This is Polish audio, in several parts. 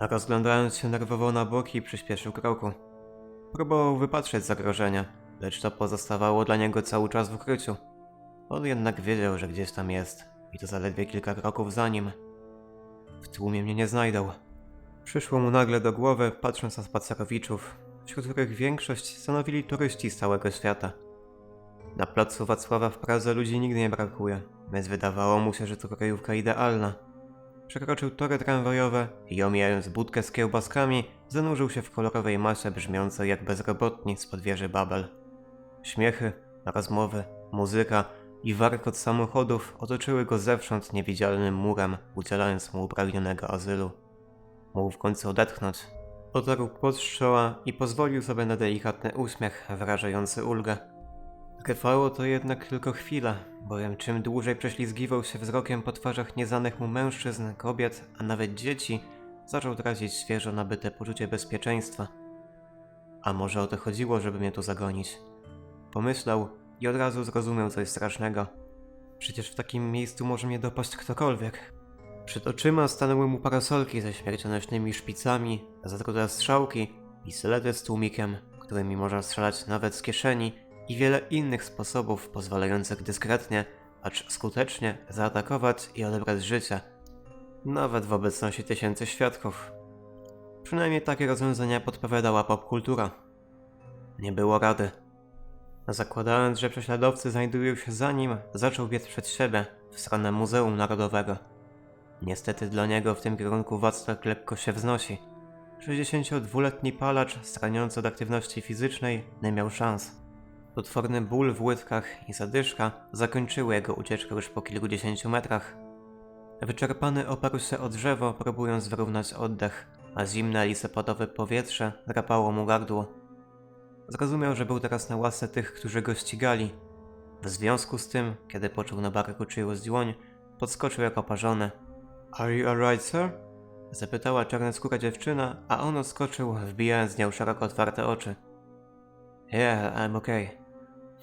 Rozglądając się nerwowo na boki, przyspieszył kroku. Próbował wypatrzeć zagrożenia, lecz to pozostawało dla niego cały czas w ukryciu. On jednak wiedział, że gdzieś tam jest i to zaledwie kilka kroków za nim. W tłumie mnie nie znajdą. Przyszło mu nagle do głowy, patrząc na spacerowiczów, wśród których większość stanowili turyści z całego świata. Na placu Wacława w Pradze ludzi nigdy nie brakuje, więc wydawało mu się, że to kryjówka idealna. Przekroczył tory tramwajowe i omijając budkę z kiełbaskami, zanurzył się w kolorowej masie brzmiącej jak bezrobotni z wieży Babel. Śmiechy, rozmowy, muzyka i warkot samochodów otoczyły go zewsząd niewidzialnym murem, udzielając mu upragnionego azylu. Mógł w końcu odetchnąć. Otarł pot i pozwolił sobie na delikatny uśmiech wyrażający ulgę. Trwało to jednak tylko chwilę, bowiem czym dłużej prześlizgiwał się wzrokiem po twarzach nieznanych mu mężczyzn, kobiet, a nawet dzieci, zaczął tracić świeżo nabyte poczucie bezpieczeństwa. A może o to chodziło, żeby mnie tu zagonić? Pomyślał i od razu zrozumiał coś strasznego. Przecież w takim miejscu może mnie dopaść ktokolwiek. Przed oczyma stanęły mu parasolki ze śmiercionośnymi szpicami, zatrute strzałki, pistolety z tłumikiem, którymi można strzelać nawet z kieszeni i wiele innych sposobów pozwalających dyskretnie, acz skutecznie zaatakować i odebrać życie, nawet w obecności tysięcy świadków. Przynajmniej takie rozwiązania podpowiadała popkultura. Nie było rady. Zakładając, że prześladowcy znajdują się za nim, zaczął biec przed siebie, w stronę Muzeum Narodowego. Niestety dla niego w tym kierunku Wacław lekko się wznosi. 62-letni palacz, straniący od aktywności fizycznej, nie miał szans. Potworny ból w łydkach i zadyszka zakończyły jego ucieczkę już po kilkudziesięciu metrach. Wyczerpany oparł się o drzewo, próbując wyrównać oddech, a zimne listopadowe powietrze drapało mu gardło. Zrozumiał, że był teraz na łasce tych, którzy go ścigali. W związku z tym, kiedy poczuł na barku czyjąś dłoń, podskoczył jak oparzony. Are you alright, sir? Zapytała czarnoskóra dziewczyna, a on odskoczył, wbijając w nią szeroko otwarte oczy. Yeah, I'm okay.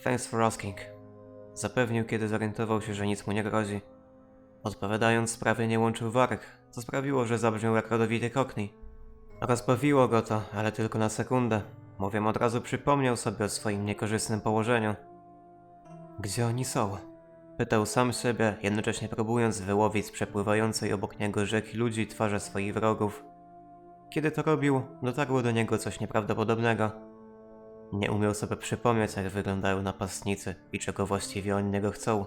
Thanks for asking. Zapewnił, kiedy zorientował się, że nic mu nie grozi. Odpowiadając, prawie nie łączył warg, co sprawiło, że zabrzmiał jak rodowity kokni. Rozbawiło go to, ale tylko na sekundę. Bowiem od razu przypomniał sobie o swoim niekorzystnym położeniu. Gdzie oni są? Pytał sam siebie, jednocześnie próbując wyłowić z przepływającej obok niego rzeki ludzi twarze swoich wrogów. Kiedy to robił, dotarło do niego coś nieprawdopodobnego. Nie umiał sobie przypomnieć, jak wyglądają napastnicy i czego właściwie oni niego chcą.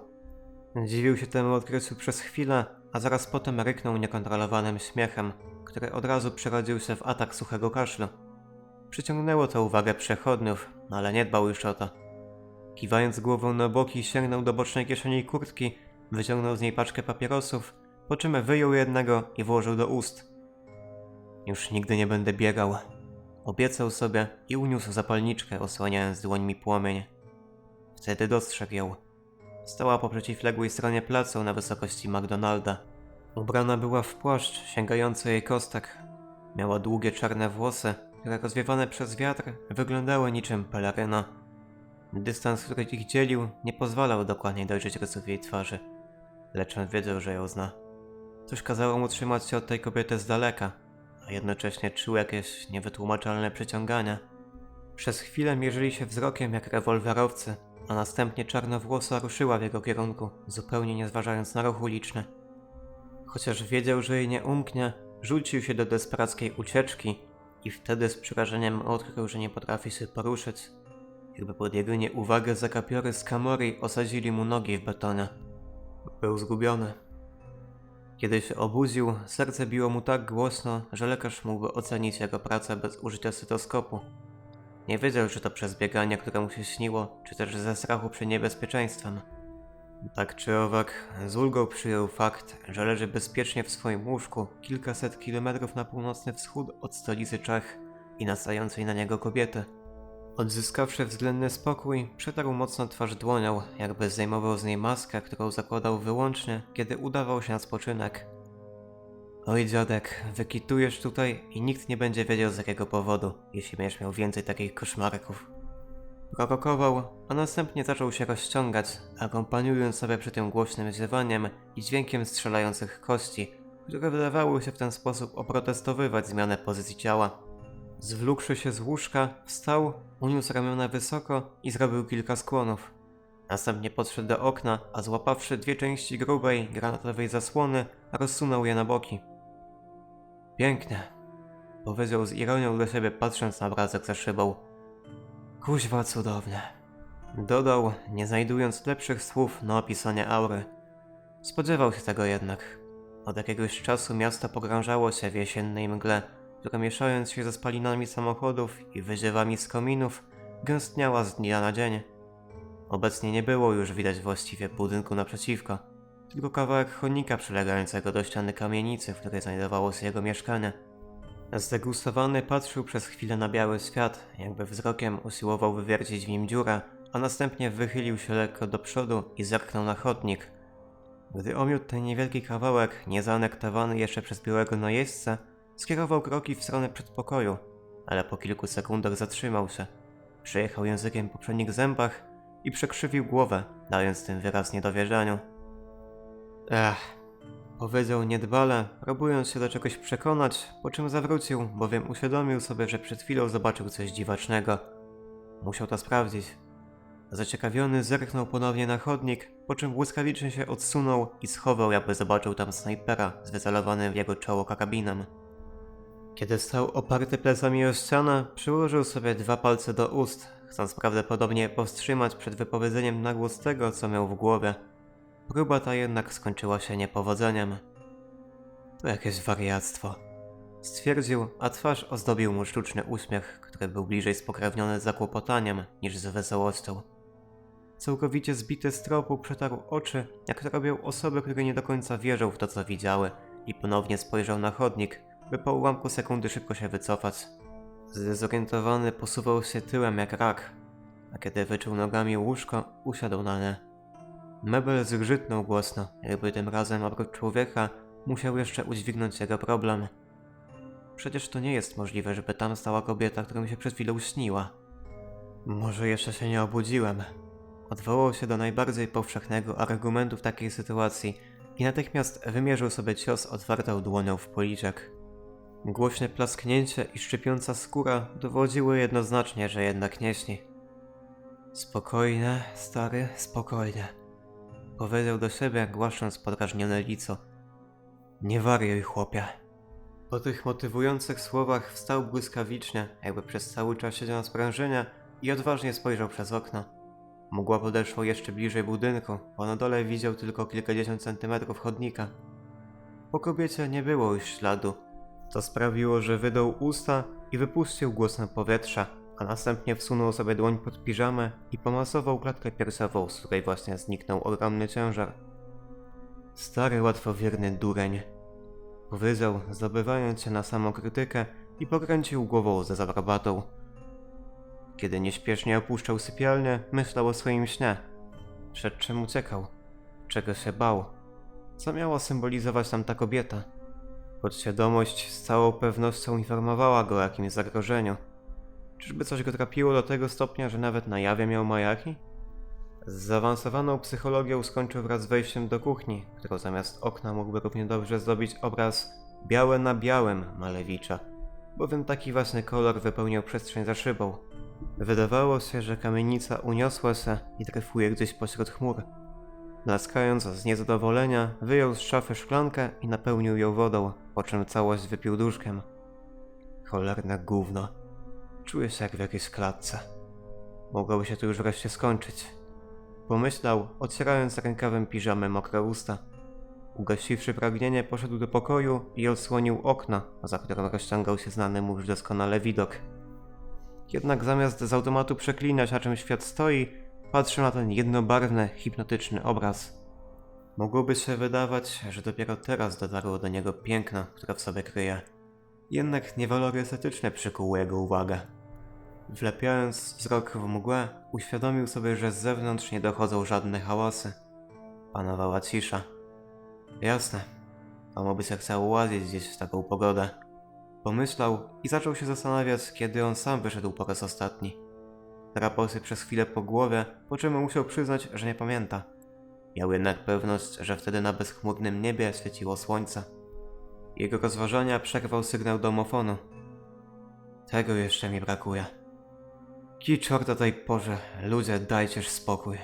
Dziwił się temu odkryciu przez chwilę, a zaraz potem ryknął niekontrolowanym śmiechem, który od razu przerodził się w atak suchego kaszlu. Przyciągnęło to uwagę przechodniów, ale nie dbał już o to. Kiwając głową na boki, sięgnął do bocznej kieszeni kurtki, wyciągnął z niej paczkę papierosów, po czym wyjął jednego i włożył do ust. Już nigdy nie będę biegał. Obiecał sobie i uniósł zapalniczkę, osłaniając dłońmi płomień. Wtedy dostrzegł ją. Stała po przeciwległej stronie placu na wysokości McDonalda. Ubrana była w płaszcz sięgający jej kostek. Miała długie czarne włosy, które rozwiewane przez wiatr wyglądały niczym peleryna. Dystans, który ich dzielił, nie pozwalał dokładnie dojrzeć rysów jej twarzy, lecz on wiedział, że ją zna. Coś kazało mu trzymać się od tej kobiety z daleka, a jednocześnie czuł jakieś niewytłumaczalne przyciągania. Przez chwilę mierzyli się wzrokiem jak rewolwerowcy, a następnie czarnowłosa ruszyła w jego kierunku, zupełnie nie zważając na ruch uliczny. Chociaż wiedział, że jej nie umknie, rzucił się do desperackiej ucieczki i wtedy z przerażeniem odkrył, że nie potrafi się poruszyć. Jakby pod jedynie uwagę zakapiory z Kamori osadzili mu nogi w betonie. Był zgubiony. Kiedy się obudził, serce biło mu tak głośno, że lekarz mógłby ocenić jego pracę bez użycia stetoskopu. Nie wiedział, czy to przez bieganie, które mu się śniło, czy też ze strachu przed niebezpieczeństwem. Tak czy owak, z ulgą przyjął fakt, że leży bezpiecznie w swoim łóżku kilkaset kilometrów na północny wschód od stolicy Czech i nastającej na niego kobiety. Odzyskawszy względny spokój, przetarł mocno twarz dłonią, jakby zdejmował z niej maskę, którą zakładał wyłącznie, kiedy udawał się na spoczynek. Oj dziadek, wykitujesz tutaj i nikt nie będzie wiedział z jakiego powodu, jeśli będziesz miał więcej takich koszmarków. Prorokował, a następnie zaczął się rozciągać, akompaniując sobie przy tym głośnym ziewaniem i dźwiękiem strzelających kości, które wydawały się w ten sposób oprotestowywać zmianę pozycji ciała. Zwlókszy się z łóżka, wstał, uniósł ramiona wysoko i zrobił kilka skłonów. Następnie podszedł do okna, a złapawszy dwie części grubej, granatowej zasłony, rozsunął je na boki. Piękne, powiedział z ironią do siebie, patrząc na obrazek za szybą. Kuźwa cudowne. Dodał, nie znajdując lepszych słów na opisanie aury. Spodziewał się tego jednak. Od jakiegoś czasu miasto pogrążało się w jesiennej mgle, która mieszając się ze spalinami samochodów i wyziewami z kominów, gęstniała z dnia na dzień. Obecnie nie było już widać właściwie budynku naprzeciwko, tylko kawałek chodnika przylegającego do ściany kamienicy, w której znajdowało się jego mieszkanie. Zdegustowany patrzył przez chwilę na biały świat, jakby wzrokiem usiłował wywiercić w nim dziurę, a następnie wychylił się lekko do przodu i zerknął na chodnik. Gdy omiótł ten niewielki kawałek, niezanektowany jeszcze przez białego najeźdźcę, skierował kroki w stronę przedpokoju, ale po kilku sekundach zatrzymał się. Przejechał językiem po przednich zębach i przekrzywił głowę, dając tym wyraz niedowierzaniu. Ech, powiedział niedbale, próbując się do czegoś przekonać, po czym zawrócił, bowiem uświadomił sobie, że przed chwilą zobaczył coś dziwacznego. Musiał to sprawdzić. Zaciekawiony zerknął ponownie na chodnik, po czym błyskawicznie się odsunął i schował, jakby zobaczył tam snajpera z wycelowanym w jego czoło karabinem. Kiedy stał oparty plecami o ścianę, przyłożył sobie dwa palce do ust, chcąc prawdopodobnie powstrzymać przed wypowiedzeniem na głos tego, co miał w głowie. Próba ta jednak skończyła się niepowodzeniem. To jakieś wariactwo. Stwierdził, a twarz ozdobił mu sztuczny uśmiech, który był bliżej spokrewniony z zakłopotaniem niż z wesołością. Całkowicie zbity z tropu przetarł oczy, jak to robią osoby, które nie do końca wierzą w to, co widziały, i ponownie spojrzał na chodnik, by po ułamku sekundy szybko się wycofać. Zdezorientowany posuwał się tyłem jak rak, a kiedy wyczuł nogami łóżko, usiadł na nie. Mebel zgrzytnął głośno, jakby tym razem oprócz człowieka musiał jeszcze udźwignąć jego problem. Przecież to nie jest możliwe, żeby tam stała kobieta, która mi się przed chwilą śniła. Może jeszcze się nie obudziłem. Odwołał się do najbardziej powszechnego argumentu w takiej sytuacji i natychmiast wymierzył sobie cios otwartą dłonią w policzek. Głośne plasknięcie i szczypiąca skóra dowodziły jednoznacznie, że jednak nie śni. Spokojne, stary, spokojnie. Powiedział do siebie, głaszcząc podrażnione lico. Nie wariuj, chłopie. Po tych motywujących słowach wstał błyskawicznie, jakby przez cały czas siedział na sprężynie i odważnie spojrzał przez okno. Mgła podeszła jeszcze bliżej budynku, bo na dole widział tylko kilkadziesiąt centymetrów chodnika. Po kobiecie nie było już śladu. To sprawiło, że wydał usta i wypuścił głośne powietrze, a następnie wsunął sobie dłoń pod piżamę i pomasował klatkę piersiową, z której właśnie zniknął ogromny ciężar. Stary łatwowierny dureń, powiedział, zdobywając się na samokrytykę i pokręcił głową ze zabrabatą. Kiedy nieśpiesznie opuszczał sypialnię, myślał o swoim śnie. Przed czym uciekał? Czego się bał? Co miała symbolizować tam ta kobieta? Podświadomość z całą pewnością informowała go o jakimś zagrożeniu. Czyżby coś go trapiło do tego stopnia, że nawet na jawie miał majaki? Z zaawansowaną psychologią skończył wraz z wejściem do kuchni, którą zamiast okna mógłby równie dobrze zdobić obraz białe na białym Malewicza, bowiem taki właśnie kolor wypełniał przestrzeń za szybą. Wydawało się, że kamienica uniosła się i trefuje gdzieś pośród chmur. Blaskając z niezadowolenia, wyjął z szafy szklankę i napełnił ją wodą, po czym całość wypił duszkiem. Cholerne gówno. Czuję się jak w jakiejś klatce. Mogłoby się to już wreszcie skończyć. Pomyślał, ocierając rękawem piżamy mokre usta. Ugasiwszy pragnienie, poszedł do pokoju i odsłonił okno, za którym rozciągał się znany mu już doskonale widok. Jednak zamiast z automatu przeklinać, na czym świat stoi, patrzył na ten jednobarwny, hipnotyczny obraz. Mogłoby się wydawać, że dopiero teraz dotarło do niego piękno, które w sobie kryje. Jednak niewalory estetyczne przykuły jego uwagę. Wlepiając wzrok w mgłę, uświadomił sobie, że z zewnątrz nie dochodzą żadne hałasy. Panowała cisza. Jasne, komu by się chciało łazić gdzieś w taką pogodę. Pomyślał i zaczął się zastanawiać, kiedy on sam wyszedł po raz ostatni. Drapał się przez chwilę po głowie, po czym musiał przyznać, że nie pamięta. Miał jednak pewność, że wtedy na bezchmurnym niebie świeciło słońce. Jego rozważania przerwał sygnał domofonu. Tego jeszcze mi brakuje. Ki czorta tej porze, ludzie dajcież spokój.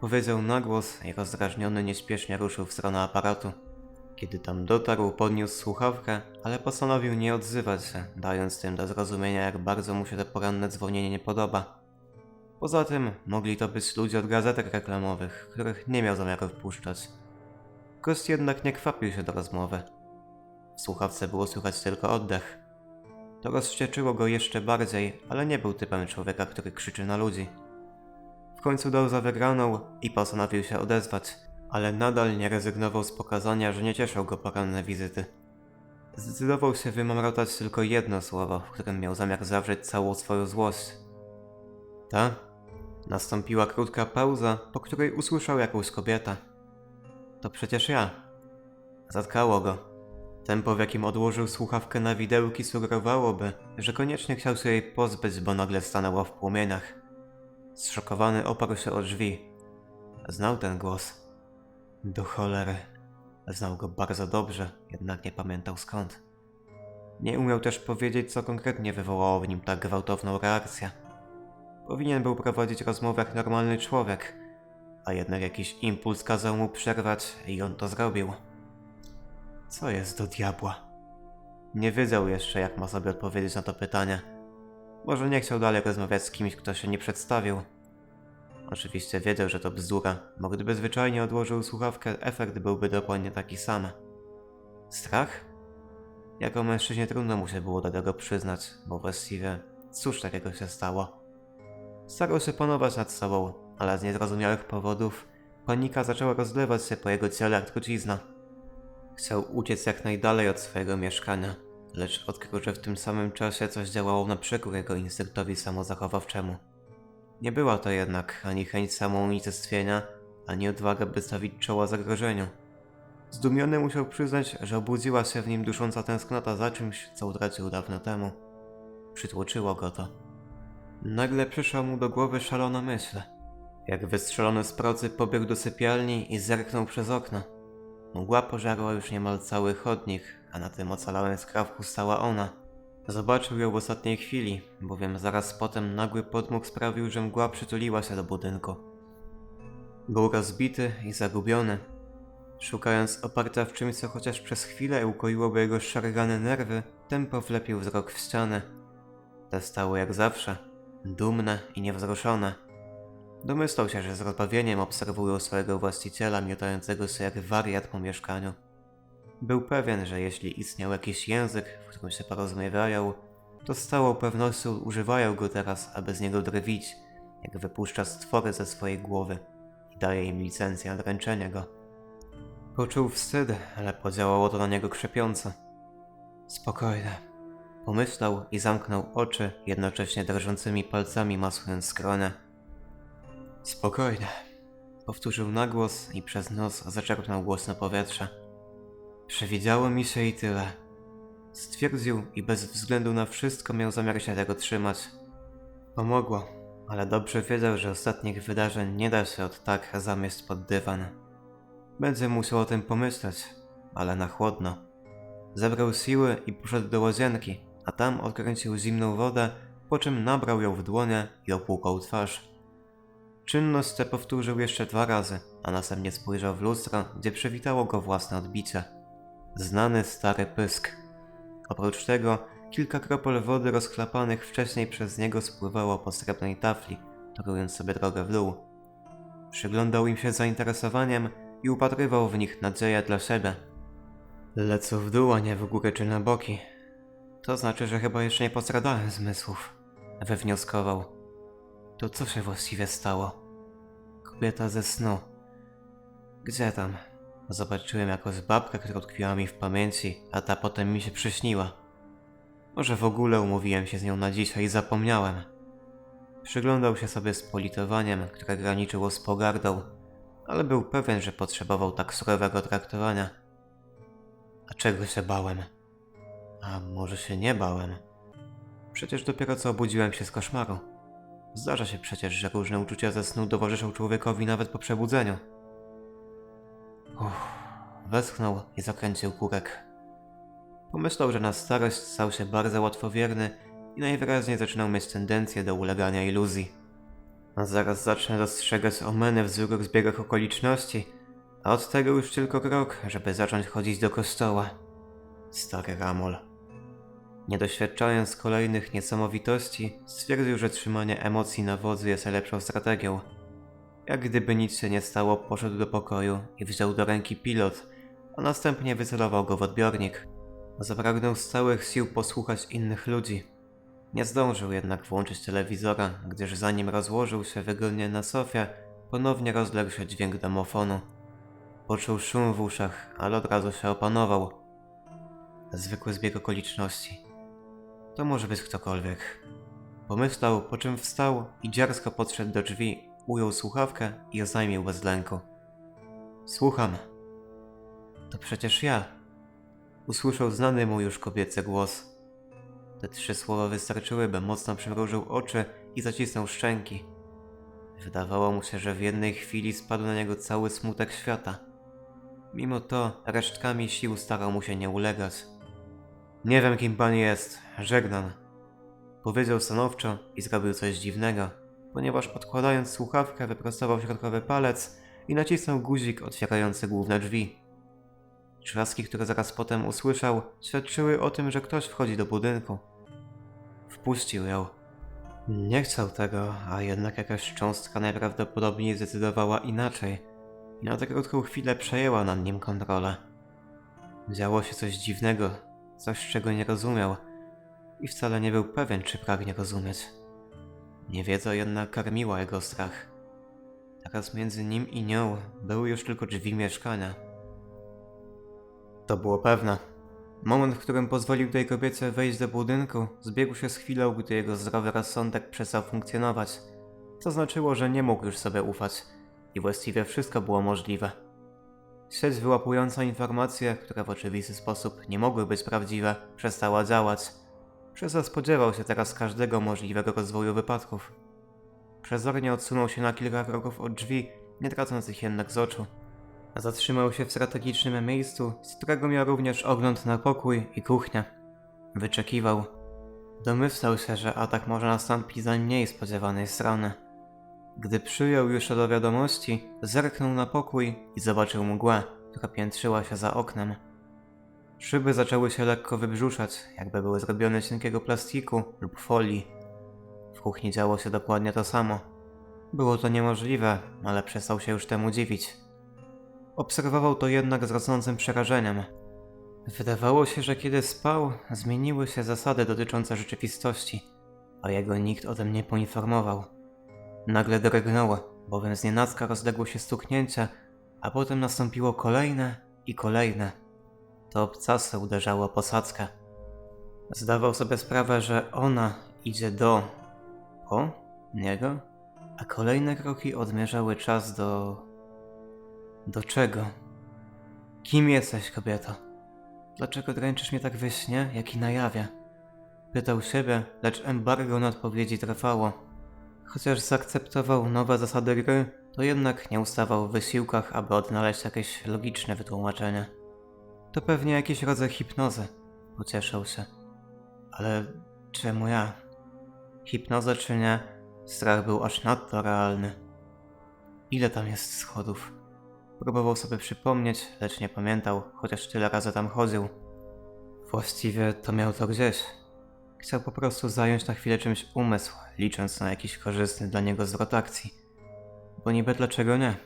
Powiedział na głos i rozdrażniony nieśpiesznie ruszył w stronę aparatu. Kiedy tam dotarł, podniósł słuchawkę, ale postanowił nie odzywać się, dając tym do zrozumienia, jak bardzo mu się to poranne dzwonienie nie podoba. Poza tym mogli to być ludzie od gazetek reklamowych, których nie miał zamiaru wpuszczać. Gość jednak nie kwapił się do rozmowy. W słuchawce było słychać tylko oddech. To rozwścieczyło go jeszcze bardziej, ale nie był typem człowieka, który krzyczy na ludzi. W końcu dał za wygraną i postanowił się odezwać, ale nadal nie rezygnował z pokazania, że nie cieszą go poranne wizyty. Zdecydował się wymamrotać tylko jedno słowo, w którym miał zamiar zawrzeć całą swoją złość. Ta? Nastąpiła krótka pauza, po której usłyszał jakąś kobietę. To przecież ja. Zatkało go. Tempo, w jakim odłożył słuchawkę na widełki, sugerowałoby, że koniecznie chciał się jej pozbyć, bo nagle stanęła w płomieniach. Zszokowany oparł się o drzwi. Znał ten głos. Do cholery. Znał go bardzo dobrze, jednak nie pamiętał skąd. Nie umiał też powiedzieć, co konkretnie wywołało w nim tak gwałtowną reakcję. Powinien był prowadzić rozmowę jak normalny człowiek, a jednak jakiś impuls kazał mu przerwać i on to zrobił. Co jest do diabła? Nie wiedział jeszcze, jak ma sobie odpowiedzieć na to pytanie. Może nie chciał dalej rozmawiać z kimś, kto się nie przedstawił. Oczywiście wiedział, że to bzdura, bo gdyby zwyczajnie odłożył słuchawkę, efekt byłby dokładnie taki sam. Strach? Jako mężczyźnie trudno mu się było do tego przyznać, bo właściwie cóż takiego się stało? Starał się panować nad sobą, ale z niezrozumiałych powodów panika zaczęła rozlewać się po jego ciele jak trucizna. Chciał uciec jak najdalej od swojego mieszkania, lecz odkrył, że w tym samym czasie coś działało na przekór jego instynktowi samozachowawczemu. Nie była to jednak ani chęć samounicestwienia, ani odwaga, by stawić czoła zagrożeniu. Zdumiony musiał przyznać, że obudziła się w nim dusząca tęsknota za czymś, co utracił dawno temu. Przytłoczyło go to. Nagle przyszła mu do głowy szalona myśl. Jak wystrzelony z procy pobiegł do sypialni i zerknął przez okno. Mgła pożarła już niemal cały chodnik, a na tym ocalałym skrawku stała ona. Zobaczył ją w ostatniej chwili, bowiem zaraz potem nagły podmuch sprawił, że mgła przytuliła się do budynku. Był rozbity i zagubiony. Szukając oparcia w czymś, co chociaż przez chwilę ukoiłoby jego szargane nerwy, tempo wlepił wzrok w ściany. Te stały jak zawsze, dumne i niewzruszone. Domyślał się, że z rozbawieniem obserwują swojego właściciela miotającego się jak wariat po mieszkaniu. Był pewien, że jeśli istniał jakiś język, w którym się porozumiewają, to z całą pewnością używają go teraz, aby z niego drwić, jak wypuszcza stwory ze swojej głowy i daje im licencję na dręczenie go. Poczuł wstyd, ale podziałało to na niego krzepiąco. Spokojnie, pomyślał i zamknął oczy, jednocześnie drżącymi palcami masując skronę. Spokojnie, powtórzył na głos i przez nos zaczerpnął głośno powietrze. Przewidziało mi się i tyle. Stwierdził i bez względu na wszystko miał zamiar się tego trzymać. Pomogło, ale dobrze wiedział, że ostatnich wydarzeń nie da się od tak zamieść pod dywan. Będzie musiał o tym pomyśleć, ale na chłodno. Zebrał siły i poszedł do łazienki, a tam odkręcił zimną wodę, po czym nabrał ją w dłonie i opłukał twarz. Czynność tę powtórzył jeszcze dwa razy, a następnie spojrzał w lustro, gdzie przywitało go własne odbicie. Znany stary pysk. Oprócz tego kilka kropel wody rozchlapanych wcześniej przez niego spływało po srebrnej tafli, torując sobie drogę w dół. Przyglądał im się zainteresowaniem i upatrywał w nich nadzieję dla siebie. Lecą w dół, a nie w górę czy na boki. To znaczy, że chyba jeszcze nie postradałem zmysłów. Wywnioskował. To co się właściwie stało? Kobieta ze snu. Gdzie tam? Zobaczyłem jakąś babkę, która utkwiła mi w pamięci, a ta potem mi się przyśniła. Może w ogóle umówiłem się z nią na dzisiaj i zapomniałem. Przyglądał się sobie z politowaniem, które graniczyło z pogardą, ale był pewien, że potrzebował tak surowego traktowania. A czego się bałem? A może się nie bałem? Przecież dopiero co obudziłem się z koszmaru. Zdarza się przecież, że różne uczucia ze snu towarzyszą człowiekowi nawet po przebudzeniu. Uff, westchnął i zakręcił kurek. Pomyślał, że na starość stał się bardzo łatwowierny i najwyraźniej zaczynał mieć tendencję do ulegania iluzji. A zaraz zacznę dostrzegać omeny w zwykłych zbiegach okoliczności, a od tego już tylko krok, żeby zacząć chodzić do kościoła. Stary Ramol. Nie doświadczając kolejnych niesamowitości, stwierdził, że trzymanie emocji na wodzu jest najlepszą strategią. Jak gdyby nic się nie stało, poszedł do pokoju i wziął do ręki pilot, a następnie wycelował go w odbiornik. Zapragnął z całych sił posłuchać innych ludzi. Nie zdążył jednak włączyć telewizora, gdyż zanim rozłożył się wygodnie na sofie, ponownie rozległ się dźwięk domofonu. Poczuł szum w uszach, ale od razu się opanował. Zwykły zbieg okoliczności. To może być ktokolwiek. Pomyślał, po czym wstał i dziarsko podszedł do drzwi, ujął słuchawkę i oznajmił bez lęku. Słucham. To przecież ja. Usłyszał znany mu już kobiecy głos. Te trzy słowa wystarczyły, by mocno przymrużył oczy i zacisnął szczęki. Wydawało mu się, że w jednej chwili spadł na niego cały smutek świata. Mimo to resztkami sił starał mu się nie ulegać. Nie wiem, kim pan jest, żegnam. Powiedział stanowczo i zrobił coś dziwnego, ponieważ odkładając słuchawkę wyprostował środkowy palec i nacisnął guzik otwierający główne drzwi. Trzaski, które zaraz potem usłyszał, świadczyły o tym, że ktoś wchodzi do budynku. Wpuścił ją. Nie chciał tego, a jednak jakaś cząstka najprawdopodobniej zdecydowała inaczej i na tę krótką chwilę przejęła nad nim kontrolę. Działo się coś dziwnego, coś czego nie rozumiał i wcale nie był pewien, czy pragnie rozumieć. Niewiedza jednak karmiła jego strach. Teraz między nim i nią były już tylko drzwi mieszkania. To było pewne. Moment, w którym pozwolił tej kobiecie wejść do budynku, zbiegł się z chwilą, gdy jego zdrowy rozsądek przestał funkcjonować. To znaczyło, że nie mógł już sobie ufać i właściwie wszystko było możliwe. Sieć wyłapująca informacje, które w oczywisty sposób nie mogły być prawdziwe, przestała działać. Przez co spodziewał się teraz każdego możliwego rozwoju wypadków. Przezornie odsunął się na kilka kroków od drzwi, nie tracąc ich jednak z oczu. Zatrzymał się w strategicznym miejscu, z którego miał również ogląd na pokój i kuchnię. Wyczekiwał. Domyślał się, że atak może nastąpić za mniej spodziewanej strony. Gdy przyjął już do wiadomości, zerknął na pokój i zobaczył mgłę, która piętrzyła się za oknem. Szyby zaczęły się lekko wybrzuszać, jakby były zrobione z cienkiego plastiku lub folii. W kuchni działo się dokładnie to samo. Było to niemożliwe, ale przestał się już temu dziwić. Obserwował to jednak z rosnącym przerażeniem. Wydawało się, że kiedy spał, zmieniły się zasady dotyczące rzeczywistości, a jego nikt o tym nie poinformował. Nagle drgnęło, bowiem z nienacka rozległo się stuknięcie, a potem nastąpiło kolejne i kolejne. To obcasy uderzało o posadzkę. Zdawał sobie sprawę, że ona idzie do... po niego, a kolejne kroki odmierzały czas do... do czego? Kim jesteś, kobieto? Dlaczego dręczysz mnie tak we śnie, jak i na jawie? Pytał siebie, lecz embargo na odpowiedzi trwało. Chociaż zaakceptował nowe zasady gry, to jednak nie ustawał w wysiłkach, aby odnaleźć jakieś logiczne wytłumaczenie. To pewnie jakiś rodzaj hipnozy, pocieszał się. Ale czemu ja? Hipnoza czy nie, strach był aż nadto realny. Ile tam jest schodów? Próbował sobie przypomnieć, lecz nie pamiętał, chociaż tyle razy tam chodził. Właściwie to miał to gdzieś. Chciał po prostu zająć na chwilę czymś umysł, licząc na jakiś korzystny dla niego zwrot akcji. Bo niby dlaczego nie?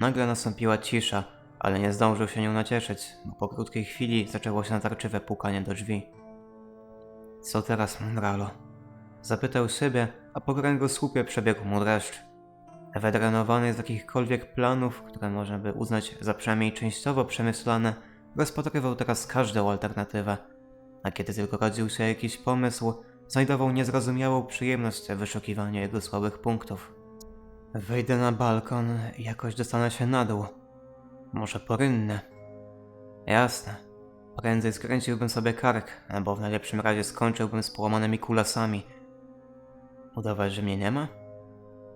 Nagle nastąpiła cisza, ale nie zdążył się nią nacieszyć, bo po krótkiej chwili zaczęło się natarczywe pukanie do drzwi. Co teraz, Mondralo? Zapytał siebie, a po kręgosłupie przebiegł mu dreszcz. Wydrenowany z jakichkolwiek planów, które można by uznać za przynajmniej częściowo przemyślane, rozpatrywał teraz każdą alternatywę, a kiedy tylko rodził się jakiś pomysł, znajdował niezrozumiałą przyjemność w wyszukiwaniu jego słabych punktów. Wejdę na balkon jakoś dostanę się na dół. Może porynnę. Jasne. Prędzej skręciłbym sobie kark, albo w najlepszym razie skończyłbym z połamanymi kulasami. Udawać, że mnie nie ma?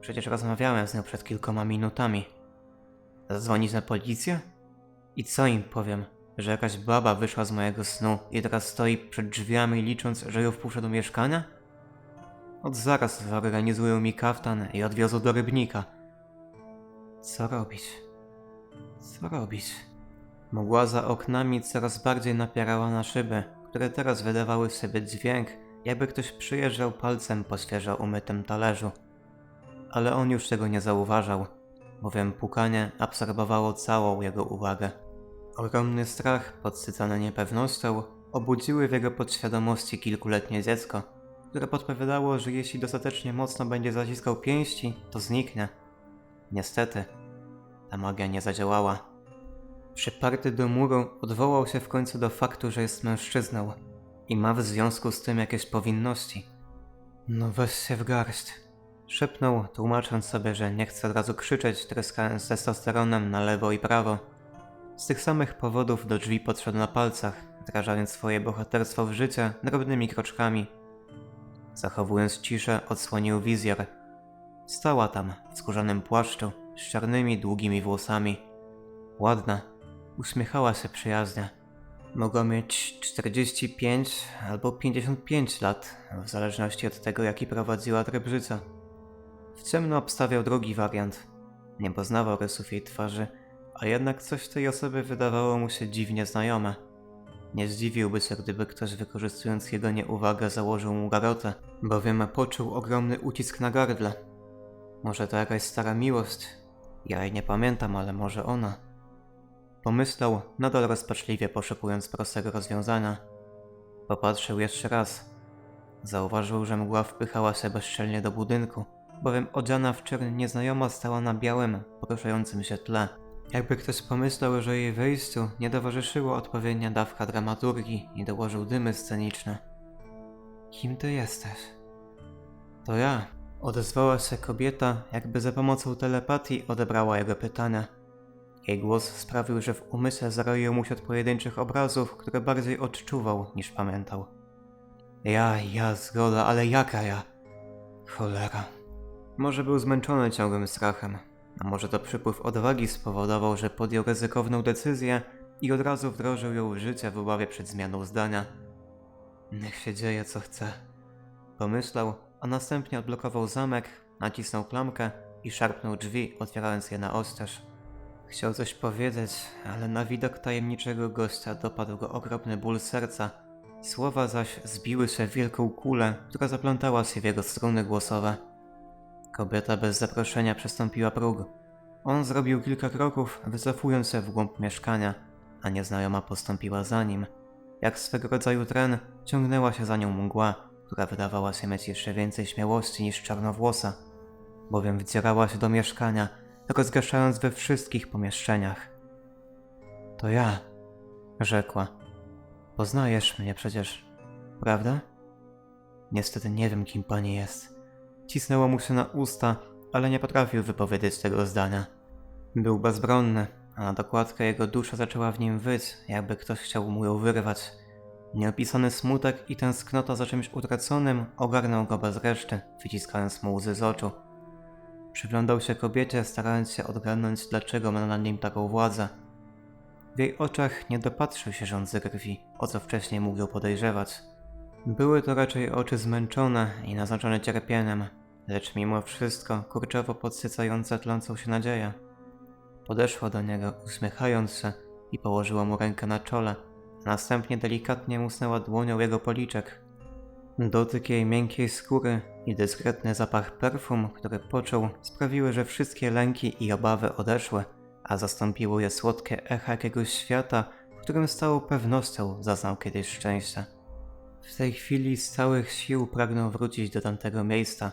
Przecież rozmawiałem z nią przed kilkoma minutami. Zadzwonić na policję? I co im powiem? że jakaś baba wyszła z mojego snu i teraz stoi przed drzwiami licząc, że ją wpuszczę do mieszkania? Od zaraz zorganizują mi kaftan i odwiozą do rybnika. Co robić? Co robić? Mgła za oknami coraz bardziej napierała na szyby, które teraz wydawały sobie dźwięk, jakby ktoś przyjeżdżał palcem po świeżo umytym talerzu. Ale on już tego nie zauważał, bowiem pukanie absorbowało całą jego uwagę. Ogromny strach, podsycany niepewnością, obudziły w jego podświadomości kilkuletnie dziecko, które podpowiadało, że jeśli dostatecznie mocno będzie zaciskał pięści, to zniknie. Niestety, ta magia nie zadziałała. Przyparty do muru odwołał się w końcu do faktu, że jest mężczyzną i ma w związku z tym jakieś powinności. No weź się w garść. Szepnął, tłumacząc sobie, że nie chce od razu krzyczeć, tryskając testosteronem na lewo i prawo. Z tych samych powodów do drzwi podszedł na palcach, wdrażając swoje bohaterstwo w życie drobnymi kroczkami. Zachowując ciszę, odsłonił wizjer. Stała tam, w skórzanym płaszczu, z czarnymi, długimi włosami. Ładna, uśmiechała się przyjaźnie. Mogła mieć 45 albo 55 lat, w zależności od tego, jaki prowadziła tryb życia. W ciemno obstawiał drugi wariant. Nie poznawał rysów jej twarzy, a jednak coś tej osoby wydawało mu się dziwnie znajome. Nie zdziwiłby się, gdyby ktoś wykorzystując jego nieuwagę założył mu garotę, bowiem poczuł ogromny ucisk na gardle. Może to jakaś stara miłość? Ja jej nie pamiętam, ale może ona. Pomyślał, nadal rozpaczliwie poszukując prostego rozwiązania. Popatrzył jeszcze raz. Zauważył, że mgła wpychała się bezczelnie do budynku, bowiem odziana w czerń nieznajoma stała na białym, poruszającym się tle. Jakby ktoś pomyślał, że jej wejściu nie towarzyszyło odpowiednia dawka dramaturgii i dołożył dymy sceniczne. Kim ty jesteś? To ja. Odezwała się kobieta, jakby za pomocą telepatii odebrała jego pytania. Jej głos sprawił, że w umyśle zaroił mu się od pojedynczych obrazów, które bardziej odczuwał niż pamiętał. Ja, ja, zgoda, ale jaka ja? Cholera. Może był zmęczony ciągłym strachem, a może to przypływ odwagi spowodował, że podjął ryzykowną decyzję i od razu wdrożył ją w życie w obawie przed zmianą zdania. Niech się dzieje co chce. Pomyślał, a następnie odblokował zamek, nacisnął klamkę i szarpnął drzwi, otwierając je na ostrzeż. Chciał coś powiedzieć, ale na widok tajemniczego gościa dopadł go okropny ból serca. Słowa zaś zbiły się w wielką kulę, która zaplątała się w jego struny głosowe. Kobieta bez zaproszenia przestąpiła próg. On zrobił kilka kroków, wycofując się w głąb mieszkania, a nieznajoma postąpiła za nim. Jak swego rodzaju tren, ciągnęła się za nią mgła, która wydawała się mieć jeszcze więcej śmiałości niż czarnowłosa, bowiem wdzierała się do mieszkania, rozgaszając we wszystkich pomieszczeniach. To ja, rzekła. Poznajesz mnie przecież, prawda? Niestety nie wiem, kim pani jest. Cisnęło mu się na usta, ale nie potrafił wypowiedzieć tego zdania. Był bezbronny, a na dokładkę jego dusza zaczęła w nim wyć, jakby ktoś chciał mu ją wyrwać. Nieopisany smutek i tęsknota za czymś utraconym ogarnął go bez reszty, wyciskając mu łzy z oczu. Przyglądał się kobiecie, starając się odgadnąć, dlaczego ma nad nim taką władzę. W jej oczach nie dopatrzył się rządzy krwi, o co wcześniej mógł ją podejrzewać. Były to raczej oczy zmęczone i naznaczone cierpieniem, lecz mimo wszystko kurczowo podsycające tlącą się nadzieję. Podeszła do niego, uśmiechając się i położyła mu rękę na czole, następnie delikatnie musnęła dłonią jego policzek. Dotyk jej miękkiej skóry i dyskretny zapach perfum, który poczuł, sprawiły, że wszystkie lęki i obawy odeszły, a zastąpiło je słodkie echo jakiegoś świata, w którym z całą pewnością zaznał kiedyś szczęścia. W tej chwili z całych sił pragnął wrócić do tamtego miejsca,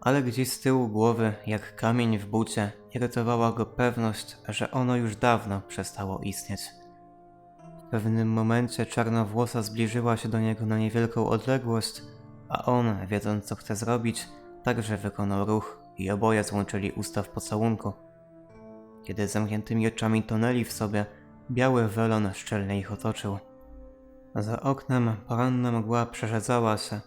ale gdzieś z tyłu głowy, jak kamień w bucie, irytowała go pewność, że ono już dawno przestało istnieć. W pewnym momencie czarnowłosa zbliżyła się do niego na niewielką odległość, a on, wiedząc co chce zrobić, także wykonał ruch i oboje złączyli usta w pocałunku. Kiedy zamkniętymi oczami tonęli w sobie, biały welon szczelnie ich otoczył. Za oknem poranna mgła przerzedzała się.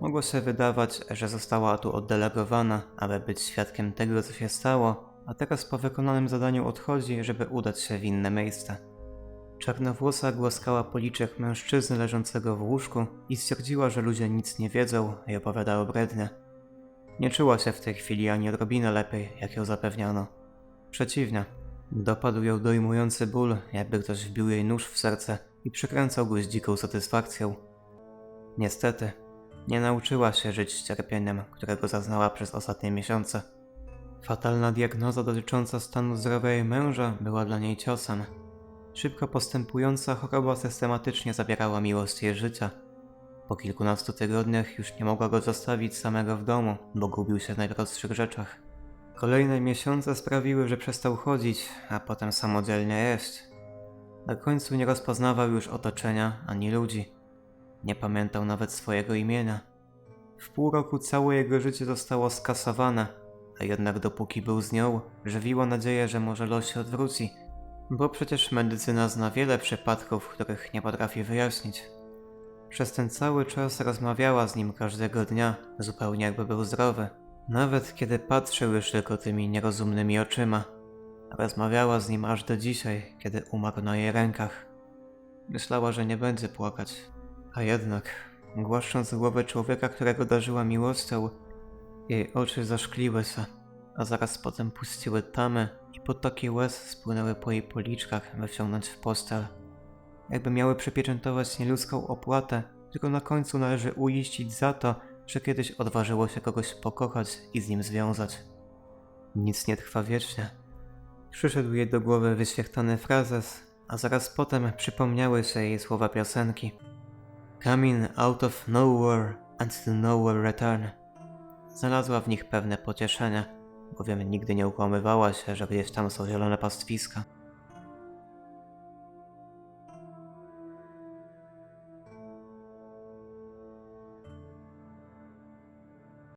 Mogło się wydawać, że została tu oddelegowana, aby być świadkiem tego, co się stało, a teraz po wykonanym zadaniu odchodzi, żeby udać się w inne miejsce. Czarnowłosa głaskała policzek mężczyzny leżącego w łóżku i stwierdziła, że ludzie nic nie wiedzą i opowiadają brednie. Nie czuła się w tej chwili ani odrobinę lepiej, jak ją zapewniano. Przeciwnie, dopadł ją dojmujący ból, jakby ktoś wbił jej nóż w serce i przykręcał go z dziką satysfakcją. Niestety, nie nauczyła się żyć z cierpieniem, którego zaznała przez ostatnie miesiące. Fatalna diagnoza dotycząca stanu zdrowia jej męża była dla niej ciosem. Szybko postępująca choroba systematycznie zabierała miłość jej życia. Po kilkunastu tygodniach już nie mogła go zostawić samego w domu, bo gubił się w najprostszych rzeczach. Kolejne miesiące sprawiły, że przestał chodzić, a potem samodzielnie jeść. Na końcu nie rozpoznawał już otoczenia ani ludzi. Nie pamiętał nawet swojego imienia. W pół roku całe jego życie zostało skasowane, a jednak dopóki był z nią, żywiło nadzieję, że może los się odwróci, bo przecież medycyna zna wiele przypadków, których nie potrafi wyjaśnić. Przez ten cały czas rozmawiała z nim każdego dnia, zupełnie jakby był zdrowy. Nawet kiedy patrzył już tylko tymi nierozumnymi oczyma. Rozmawiała z nim aż do dzisiaj, kiedy umarł na jej rękach. Myślała, że nie będzie płakać. A jednak, głaszcząc głowę człowieka, którego darzyła miłością, jej oczy zaszkliły się, a zaraz potem puściły tamę i potoki łez spłynęły po jej policzkach, by wciągnąć w postel. Jakby miały przypieczętować nieludzką opłatę, tylko na końcu należy uiścić za to, że kiedyś odważyło się kogoś pokochać i z nim związać. Nic nie trwa wiecznie. Przyszedł jej do głowy wyświechtany frazes, a zaraz potem przypomniały się jej słowa piosenki. Coming out of nowhere and to nowhere return. Znalazła w nich pewne pocieszenie, bowiem nigdy nie ukłamywała się, że gdzieś tam są zielone pastwiska.